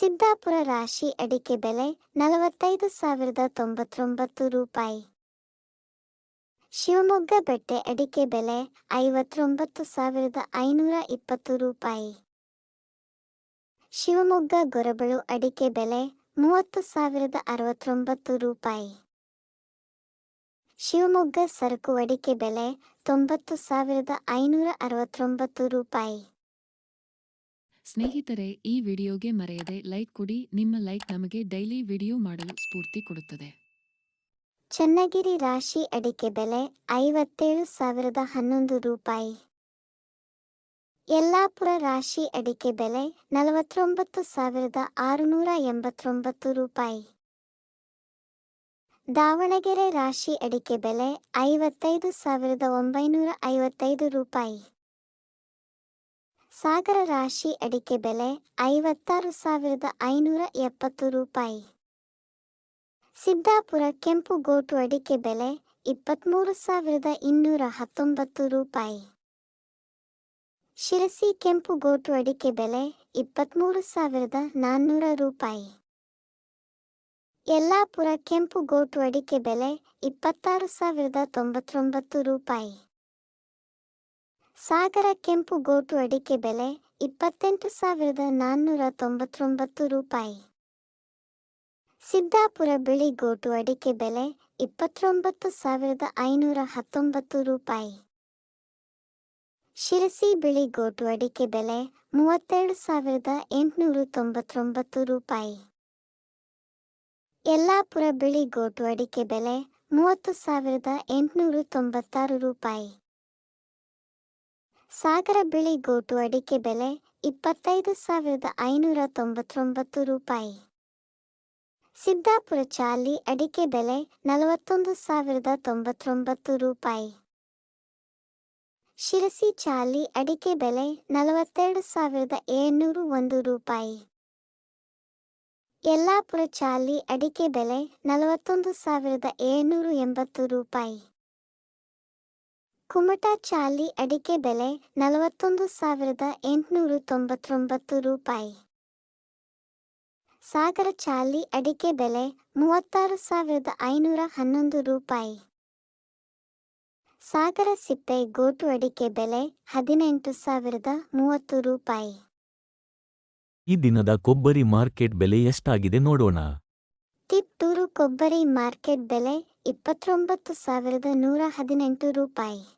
ಸಿದ್ದಾಪುರ ರಾಶಿ ಅಡಿಕೆ ಬೆಲೆ ನಲವತ್ತೈದು ಸಾವಿರದ ತೊಂಬತ್ತೊಂಬತ್ತು ರೂಪಾಯಿ. ಶಿವಮೊಗ್ಗ ಬೆಟ್ಟೆ ಅಡಿಕೆ ಬೆಲೆ ಐವತ್ತೊಂಬತ್ತು ಸಾವಿರದ ಐನೂರ ಇಪ್ಪತ್ತು ರೂಪಾಯಿ. ಶಿವಮೊಗ್ಗ ಗೊರಬಳು ಅಡಿಕೆ ಬೆಲೆ ಮೂವತ್ತು ಸಾವಿರದ ಅರವತ್ತೊಂಬತ್ತು ರೂಪಾಯಿ. ಶಿವಮೊಗ್ಗ ಸರಕು ಅಡಿಕೆ ಬೆಲೆ ತೊಂಬತ್ತು ಸಾವಿರದ ಐನೂರ ಅರವತ್ತೊಂಬತ್ತು ರೂಪಾಯಿ. ಸ್ನೇಹಿತರೆ, ಈ ವಿಡಿಯೋಗೆ ಮರೆಯದೆ ಲೈಕ್ ಕೊಡಿ. ನಿಮ್ಮ ಲೈಕ್ ನಮಗೆ ಡೈಲಿ ವಿಡಿಯೋ ಮಾಡಲು ಸ್ಫೂರ್ತಿ ಕೊಡುತ್ತದೆ. ಚನ್ನಗಿರಿ ರಾಶಿ ಅಡಿಕೆ ಬೆಲೆ ಐವತ್ತೇಳು ಸಾವಿರದ ಹನ್ನೊಂದು ರೂಪಾಯಿ. ಯಲ್ಲಾಪುರ ರಾಶಿ ಅಡಿಕೆ ಬೆಲೆ ನಲವತ್ತೊಂಬತ್ತು ಸಾವಿರದ ಆರುನೂರ ಎಂಬತ್ತೊಂಬತ್ತು ರೂಪಾಯಿ. ದಾವಣಗೆರೆ ರಾಶಿ ಅಡಿಕೆ ಬೆಲೆ ಐವತ್ತೈದು ಸಾವಿರದ ಒಂಬೈನೂರ ಐವತ್ತೈದು ರೂಪಾಯಿ. ಸಾಗರ ರಾಶಿ ಅಡಿಕೆ ಬೆಲೆ ಐವತ್ತಾರು ಸಾವಿರದ ಐನೂರ ಎಪ್ಪತ್ತು ರೂಪಾಯಿ. ಸಿದ್ದಾಪುರ ಕೆಂಪು ಗೋಟು ಅಡಿಕೆ ಬೆಲೆ ಇಪ್ಪತ್ತ್ಮೂರು ಸಾವಿರದ ಇನ್ನೂರ ಹತ್ತೊಂಬತ್ತು ರೂಪಾಯಿ. ಶಿರಸಿ ಕೆಂಪು ಗೋಟು ಅಡಿಕೆ ಬೆಲೆ ಇಪ್ಪತ್ತ್ಮೂರು ಸಾವಿರದ ನಾನ್ನೂರ ರೂಪಾಯಿ. ಯಲ್ಲಾಪುರ ಕೆಂಪು ಗೋಟು ಅಡಿಕೆ ಬೆಲೆ ಇಪ್ಪತ್ತಾರು ಸಾವಿರದ ತೊಂಬತ್ತೊಂಬತ್ತು ರೂಪಾಯಿ. ಸಾಗರ ಕೆಂಪು ಗೋಟು ಅಡಿಕೆ ಬೆಲೆ ಇಪ್ಪತ್ತೆಂಟು ಸಾವಿರದ ನಾನ್ನೂರ ತೊಂಬತ್ತೊಂಬತ್ತು ರೂಪಾಯಿ. ಸಿದ್ದಾಪುರ ಬಿಳಿ ಗೋಟು ಅಡಿಕೆ ಬೆಲೆ ಇಪ್ಪತ್ತೊಂಬತ್ತು ಸಾವಿರದ ಐನೂರ ಹತ್ತೊಂಬತ್ತು ರೂಪಾಯಿ. ಶಿರಸಿ ಬಿಳಿ ಗೋಟು ಅಡಿಕೆ ಬೆಲೆ ಮೂವತ್ತೆರಡು ಸಾವಿರದ ಎಂಟುನೂರ ತೊಂಬತ್ತೊಂಬತ್ತು ರೂಪಾಯಿ. ಯಲ್ಲಾಪುರ ಬಿಳಿ ಗೋಟು ಅಡಿಕೆ ಬೆಲೆ ಮೂವತ್ತು ಸಾವಿರದ ಎಂಟುನೂರ ತೊಂಬತ್ತಾರು ರೂಪಾಯಿ. ಸಾಗರ ಬಿಳಿ ಗೋಟು ಅಡಿಕೆ ಬೆಲೆ ಇಪ್ಪತ್ತೈದು ಸಾವಿರದ ಐನೂರ ತೊಂಬತ್ತೊಂಬತ್ತು ರೂಪಾಯಿ. ಸಿದ್ದಾಪುರ ಚಾಲಿ ಅಡಿಕೆ ಬೆಲೆ ನಲವತ್ತೊಂದು ಸಾವಿರದ ತೊಂಬತ್ತೊಂಬತ್ತು ರೂಪಾಯಿ. ಶಿರಸಿ ಚಾಲಿ ಅಡಿಕೆ ಬೆಲೆ ನಲವತ್ತೆರಡು ಸಾವಿರದ ಏಳ್ನೂರು ಒಂದು ರೂಪಾಯಿ. ಯಲ್ಲಾಪುರ ಚಾಲಿ ಅಡಿಕೆ ಬೆಲೆ ನಲವತ್ತೊಂದು ಸಾವಿರದ ಏಳ್ನೂರು ಎಂಬತ್ತು ರೂಪಾಯಿ. ಕುಮಟಾ ಚಾಲಿ ಅಡಿಕೆ ಬೆಲೆ ನಲವತ್ತೊಂದು ಸಾವಿರದ ಎಂಟುನೂರು ತೊಂಬತ್ತೊಂಬತ್ತು ರೂಪಾಯಿ. ಸಾಗರ ಚಾಲಿ ಅಡಿಕೆ ಬೆಲೆ ಮೂವತ್ತಾರು ಸಾವಿರದ ಐನೂರ ಹನ್ನೊಂದು ರೂಪಾಯಿ. ಸಾಗರ ಸಿಪ್ಪೆ ಗೋಟು ಅಡಿಕೆ ಬೆಲೆ ಹದಿನೆಂಟು ಸಾವಿರದ ಮೂವತ್ತು ರೂಪಾಯಿ. ಈ ದಿನದ ಕೊಬ್ಬರಿ ಮಾರ್ಕೆಟ್ ಬೆಲೆ ಎಷ್ಟಾಗಿದೆ ನೋಡೋಣ. ತಿಪ್ಟೂರು ಕೊಬ್ಬರಿ ಮಾರ್ಕೆಟ್ ಬೆಲೆ ಇಪ್ಪತ್ತೊಂಬತ್ತು ಸಾವಿರದ ನೂರ ಹದಿನೆಂಟು ರೂಪಾಯಿ.